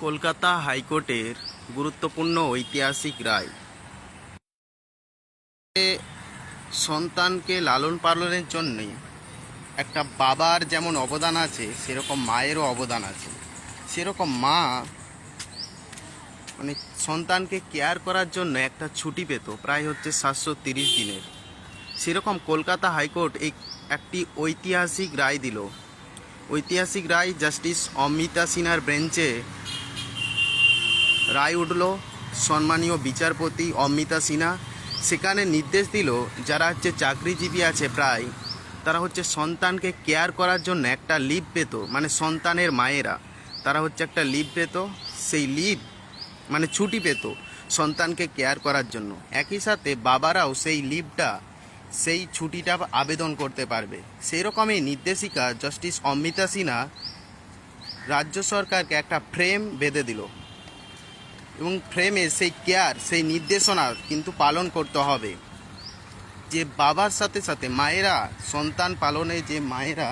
কলকাতা হাইকোর্টের গুরুত্বপূর্ণ ঐতিহাসিক রায়। সন্তানকে লালন পালনের জন্যে একটা বাবার যেমন অবদান আছে, সেরকম মায়েরও অবদান আছে। সেরকম মা মানে সন্তানকে কেয়ার করার জন্য একটা ছুটি পেত, প্রায় হচ্ছে সাতশো তিরিশ দিনের। সেরকম কলকাতা হাইকোর্ট এই একটি ঐতিহাসিক রায় দিল। ঐতিহাসিক রায় জাস্টিস অমিতা সিনহার বেঞ্চে রায় উঠল, সম্মানীয় বিচারপতি অমিতা সিনহা। সেখানে নির্দেশ দিল, যারা হচ্ছে চাকরিজীবী আছে প্রায়, তারা হচ্ছে সন্তানকে কেয়ার করার জন্য একটা লিভ পেত মানে সন্তানের মায়েরা। তারা হচ্ছে একটা লিভ পেত, সেই লিভ মানে ছুটি পেত সন্তানকে কেয়ার করার জন্য। একই সাথে বাবারাও সেই লিভটা সেই ছুটিটা আবেদন করতে পারবে। সেই রকমই নির্দেশিকা জাস্টিস অমিতা সিনহা রাজ্য সরকারকে একটা ফ্রেম বেঁধে দিল। এবং ফ্রেমে সেই কেয়ার, সেই নির্দেশনা কিন্তু পালন করতে হবে। যে বাবার সাথে সাথে মায়েরা, সন্তান পালনে যে মায়েরা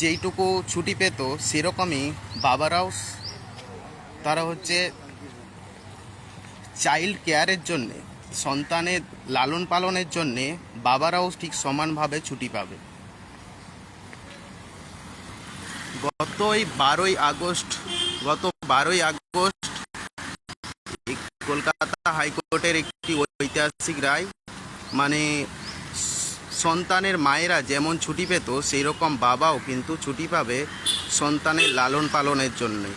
যেইটুকু ছুটি পেত, সেরকমই বাবারাও তারা হচ্ছে চাইল্ড কেয়ারের জন্যে, সন্তানের লালন পালনের জন্যে বাবারাও ঠিক সমানভাবে ছুটি পাবে। গত এই বারোই আগস্ট, গত বারোই আগস্ট কলকাতা হাইকোর্টের একটি ঐতিহাসিক রায়। মানে সন্তানের মায়েরা যেমন ছুটি পেত সেই রকম বাবাও কিন্তু ছুটি পাবে সন্তানের লালন পালনের জন্যে।